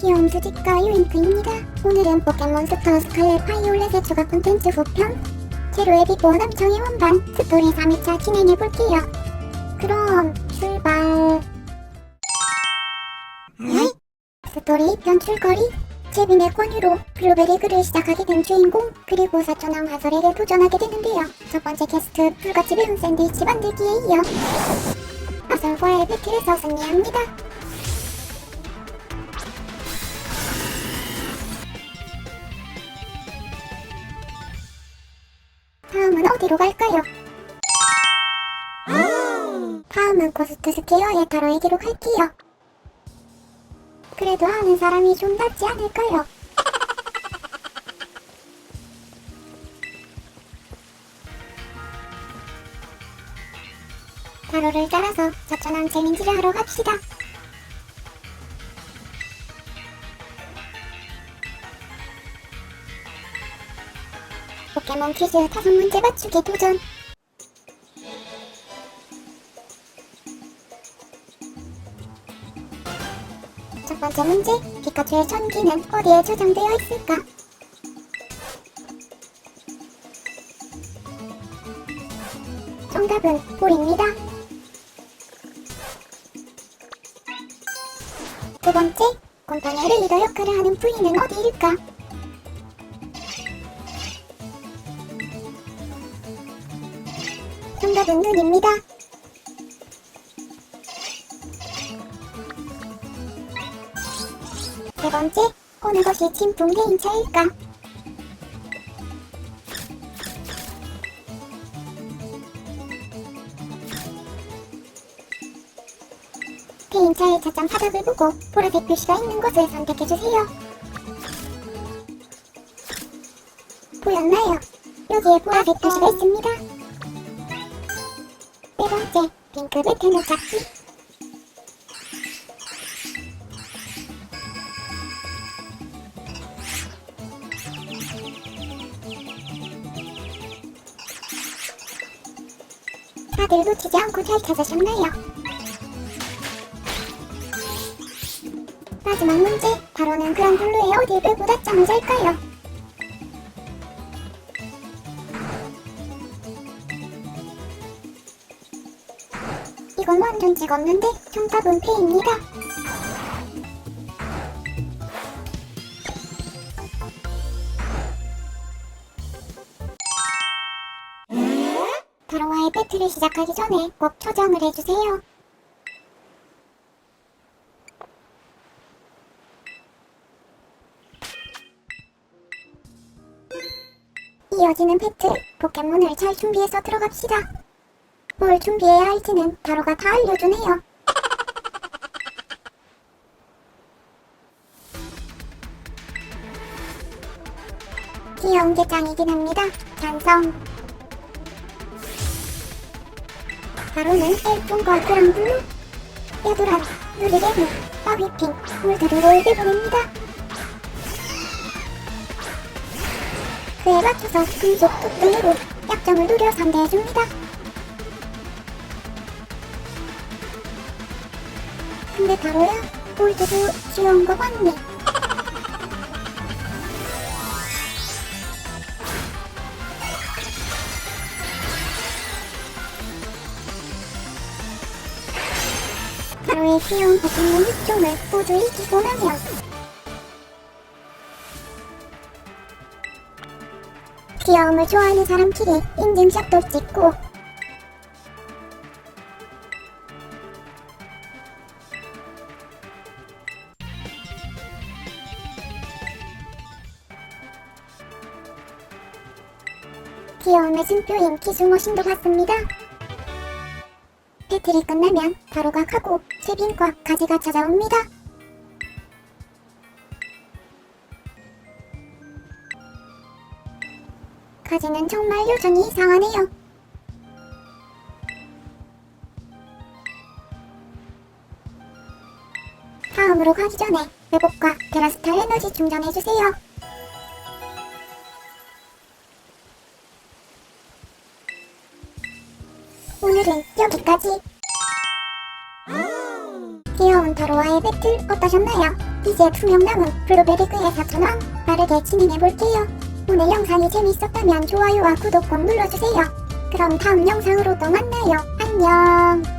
귀여운 수직과 유잉크입니다. 오늘은 포켓몬스터 스칼렛 파이올렛의 추가 콘텐츠 후편 제로의 비보 남청의 원반 스토리 3회차 진행해볼게요. 그럼 출발 네? 스토리 2편 출거리 제빈의 권유로 블루베리 글을 시작하게 된 주인공 그리고 사촌왕 화설에게 도전하게 되는데요. 첫 번째 캐스트 불같이 배운 샌드위치 만들기에 이어 화설과의 배틀에서 승리합니다. 다음은 어디로 갈까요? 다음은 고스트 스퀘어의 타로에게로 갈게요. 그래도 아는 사람이 좀 낫지 않을까요? 타로를 따라서 사천왕 챌린지를 하러 갑시다. 포켓몬 퀴즈 다섯 문제 맞추기 도전. 첫 번째 문제, 피카츄의 전기는 어디에 저장되어 있을까? 정답은 볼입니다. 두 번째, 곰팡이의 리더 역할을 하는 부위는 어디일까? 정답은 눈입니다. 세 번째, 어느 것이 진품 개인차일까? 개인차의 차장 바닥을 보고 보라색 표시가 있는 것을 선택해주세요. 보였나요? 여기에 보라색 표시가 있습니다. 네 번째, 핑크 베테는 찾기. 다들 놓치지 않고 잘 찾으셨나요? 마지막 문제, 바로는 그랑블루의 어딜 빼고 낮잠을 잘까요? 이건 완전 찍었는데 정답은 페입니다. 바로와의 배틀을 시작하기 전에 꼭 초장을 해주세요. 이어지는 배틀, 포켓몬을 잘 준비해서 들어갑시다. 뭘 준비해야 할지는 바로가 다 알려주네요. 귀여운 게 짱이긴 합니다. 찬성. 바로는 엘풍과 그랑블루, 야도란, 누리개미, 바비핑, 물들이를 내보냅니다. 그에 맞춰서 금속 뚝등으로 약점을 노려 상대해줍니다. 근데 바로야 볼드도 귀여운 거 같네. 바로의 귀여운 포켓몬 6종을 모두 이기고 나면 귀여움을 좋아하는 사람끼리 인증샷도 찍고 귀여움의 증표인 기수머신도 봤습니다. 배틀이 끝나면 바로가 가고 세빈과 가지가 찾아옵니다. 가지는 정말 여전히 이상하네요. 다음으로 가기 전에 회복과 테라스탈 에너지 충전해주세요. 오늘은 여기까지. 귀여운 타로와의 배틀 어떠셨나요? 이제 투명 남은 블루베리그의 4천원 빠르게 진행해볼게요. 오늘 영상이 재밌었다면 좋아요와 구독 꼭 눌러주세요. 그럼 다음 영상으로 또 만나요. 안녕.